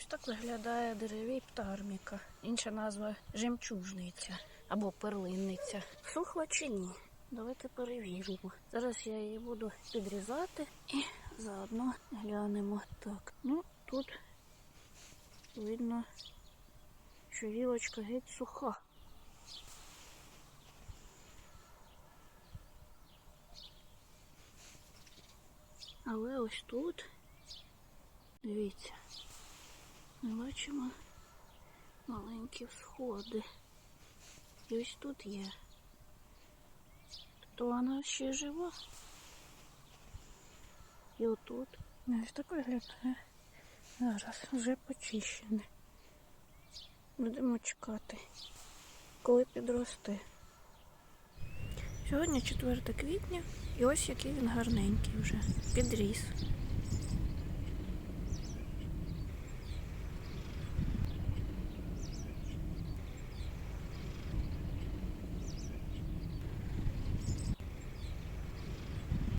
Ось так виглядає деревіпта арміка. Інша назва жемчужниця або перлинниця. Сухла чи ні? Давайте перевіримо. Зараз я її буду підрізати і заодно глянемо. Так, ну тут видно, що гілочка геть суха. Але ось тут, дивіться, ми бачимо маленькі всходи. І ось тут є. Тобто вона ще жива. І отут. Ну, Ось так виглядає. Зараз вже почищене. Будемо чекати, коли підросте. Сьогодні 4 квітня, і ось який він гарненький вже. Підріс.